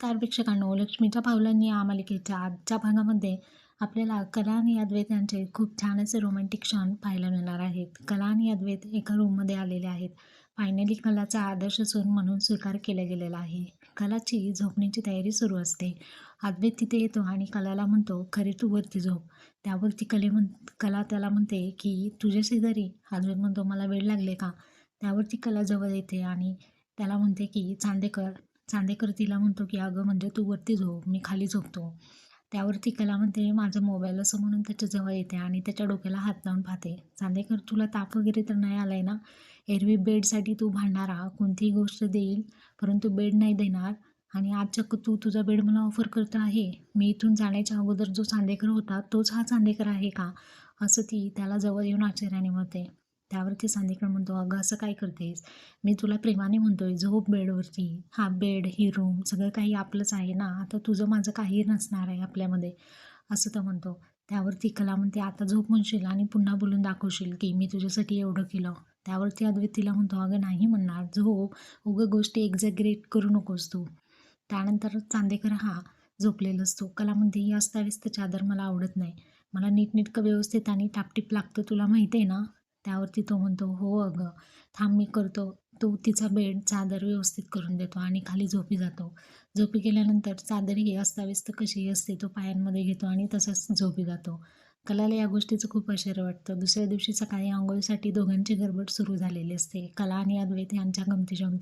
नमस्कार प्रेक्षकांनो. लक्ष्मीच्या पावलांनी या मालिकेच्या आजच्या भागामध्ये आपल्याला कला आणि अद्वैत यांचे खूप छान असे रोमॅन्टिक क्षण पाहायला मिळणार आहेत. कला आणि अद्वैत एका रूममध्ये आलेले आहेत. फायनली कलाचा आदर्श सून म्हणून स्वीकार केला गेलेला आहे. कलाची झोपण्याची तयारी सुरू असते. अद्वैत तिथे येतो आणि कलाला म्हणतो खरे तू वरती झोप. त्यावरती कले म्हण कला त्याला म्हणते की तुझ्या शेजारी अद्वैत म्हणतो मला वेळ लागले का? त्यावरती कला जवळ येते आणि त्याला म्हणते की चांदेकर चांदेकर तिला म्हणतो की अगं म्हणजे तू वरती झोप मी खाली झोपतो. त्यावरती कला म्हणते माझा मोबाईल असं म्हणून त्याच्याजवळ येते आणि त्याच्या डोक्याला हात लावून पाहते. चांदेकर तुला ताप वगैरे तर नाही आलाय ना? एरवी बेडसाठी तू भांडणारा कोणतीही गोष्ट देईल परंतु बेड नाही देणार. आणि आज चक्क तू तुझा बेड मला ऑफर करत आहे. मी इथून जाण्याच्या अगोदर जो चांदेकर होता तोच हा चांदेकर आहे का? असं ती त्याला जवळ येऊन आश्चर्याने म्हणते. त्यावरती चांदेकर म्हणतो अगं असं काय करतेस? मी तुला प्रेमाने म्हणतोय झोप बेडवरती. हा बेड ही रूम सगळं काही आपलंच आहे ना? आता तुझं माझं काही नसणार आहे आपल्यामध्ये. असं तर म्हणतो. त्यावरती कला म्हणते आता झोप म्हणशील आणि पुन्हा बोलून दाखवशील की मी तुझ्यासाठी एवढं केलं. त्यावरती अद्वैत तिला म्हणतो अगं नाही म्हणणार. झोप उगं गोष्टी एक्झॅग्रेट करू नकोस तू. त्यानंतर चांदेकर हा झोपलेला असतो कला म्हणते ही अस्ताव्यस्त चादर मला आवडत नाही. मला नीटनीटकं व्यवस्थित आणि टापटीप लागतं तुला माहिती आहे ना? त्यावरती तो म्हणतो हो अगं थांब मी करतो. तो तिचा बेड चादर व्यवस्थित करून देतो आणि खाली झोपी जातो. झोपी गेल्यानंतर चादर ही अस्ताव्यस्त कशी असते तो पायांमध्ये घेतो आणि तसंच झोपी जातो. कलाला या गोष्टीचं खूप आश्चर्य वाटतं. दुसऱ्या दिवशी सकाळी आंघोळीसाठी दोघांची गडबड सुरू झालेली असते. कला आणि अद्वैत यांच्या गमती जमती